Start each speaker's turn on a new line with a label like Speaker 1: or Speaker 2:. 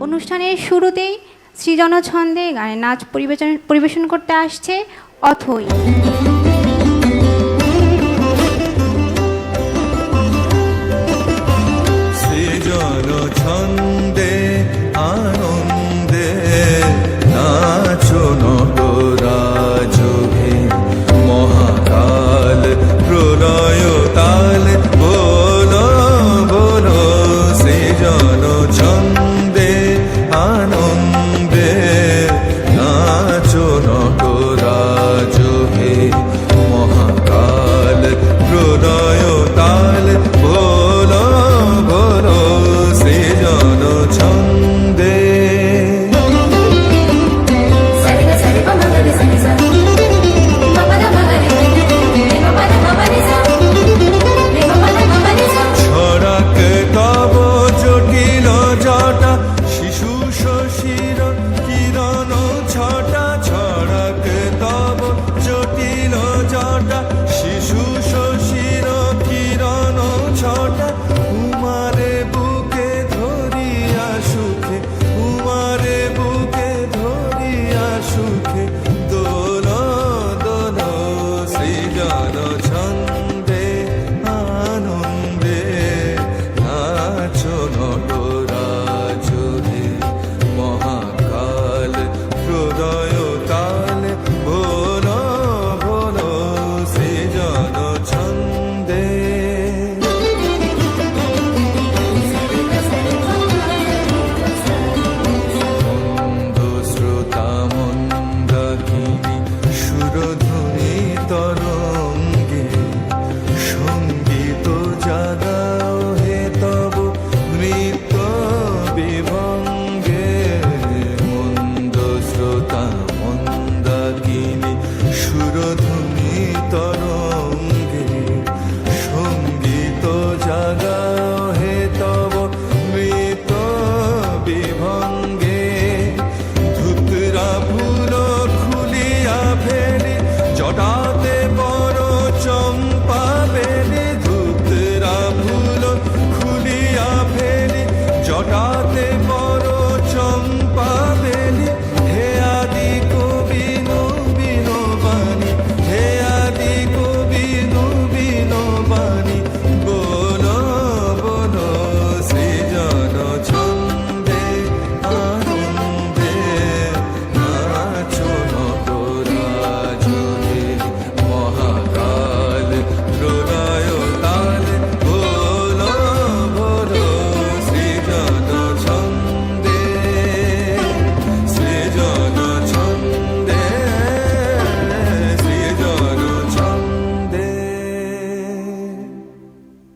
Speaker 1: অনুষ্ঠানের শুরুতেই সৃজন ছন্দে গানের নাচ পরিবেশন পরিবেশন করতে আসছে অথই। ছিল জটা